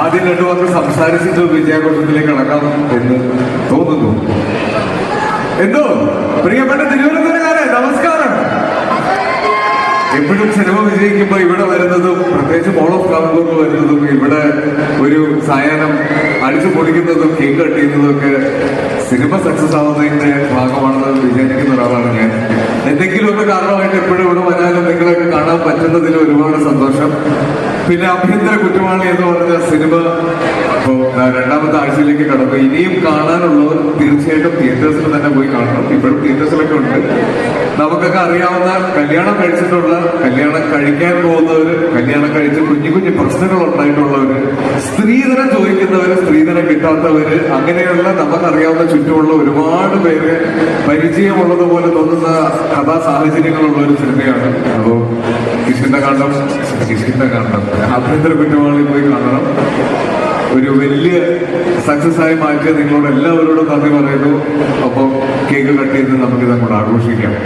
ആദ്യം രണ്ടു മാത്രം സംസാരിച്ചിട്ട് വിജയാഘോഷത്തിലേക്ക് കടക്കാം എന്ന് തോന്നുന്നു. എന്തോ? പ്രിയപ്പെട്ട തിരുവനന്തപുരക്കാരെ നമസ്കാരം. എപ്പോഴും സിനിമ വിജയിക്കുമ്പോൾ ഇവിടെ വരുന്നതും പ്രത്യേകിച്ച് മോൾ ഓഫ് കാൺപൂറിൽ വരുന്നതും ഇവിടെ ഒരു സായാഹ്നം അടിച്ചു പൊളിക്കുന്നതും കേക്ക് കട്ട് ചെയ്യുന്നതും ഒക്കെ സിനിമ സക്സസ് ആവുന്നതിന്റെ ഭാഗമാണെന്ന് വിചാരിക്കുന്ന ഒരാളാണ് ഞാൻ. എന്തെങ്കിലുമൊക്കെ കാരണമായിട്ട് എപ്പോഴും ഇവിടെ വരാനും നിങ്ങളൊക്കെ കാണാൻ പറ്റുന്നതിൽ ഒരുപാട് സന്തോഷം. പിന്നെ ആഭ്യന്തര കുറ്റവാളി എന്ന് പറഞ്ഞ സിനിമ രണ്ടാമത്തെ ആഴ്ചയിലേക്ക് കടന്നു. ഇനിയും കാണാനുള്ളവർ തീർച്ചയായിട്ടും തിയേറ്റേഴ്സിൽ തന്നെ പോയി കാണണം. ഇപ്പോഴും തിയേറ്റേഴ്സിലൊക്കെ ഉണ്ട്. നമുക്കൊക്കെ അറിയാവുന്ന കല്യാണം കഴിച്ചിട്ടുള്ള കല്യാണം കഴിക്കാൻ പോകുന്നവർ കല്യാണം കഴിച്ച് കുഞ്ഞു കുഞ്ഞു പ്രശ്നങ്ങൾ ചോദിക്കുന്നവര് സ്ത്രീധനം കിട്ടാത്തവര് അങ്ങനെയുള്ള നമുക്കറിയാവുന്ന ചുറ്റുമുള്ള ഒരുപാട് പേര് പരിചയമുള്ളതുപോലെ തോന്നുന്ന കഥാ സാഹചര്യങ്ങളുള്ള ഒരു സിനിമയാണ്. അപ്പോ കിഷിന്റെ കിഷിന്റെ കാണ്ടം ആഭ്യന്തര കുറ്റവാളി പോയി കാണണം. ഒരു വലിയ സക്സസ് ആയി മാറ്റിയ നിങ്ങളോട് എല്ലാവരോടും നന്ദി പറയുന്നു. അപ്പം കേക്ക് കട്ട് ചെയ്ത് നമുക്ക് ഇതങ്ങോട്ട് ആഘോഷിക്കാം.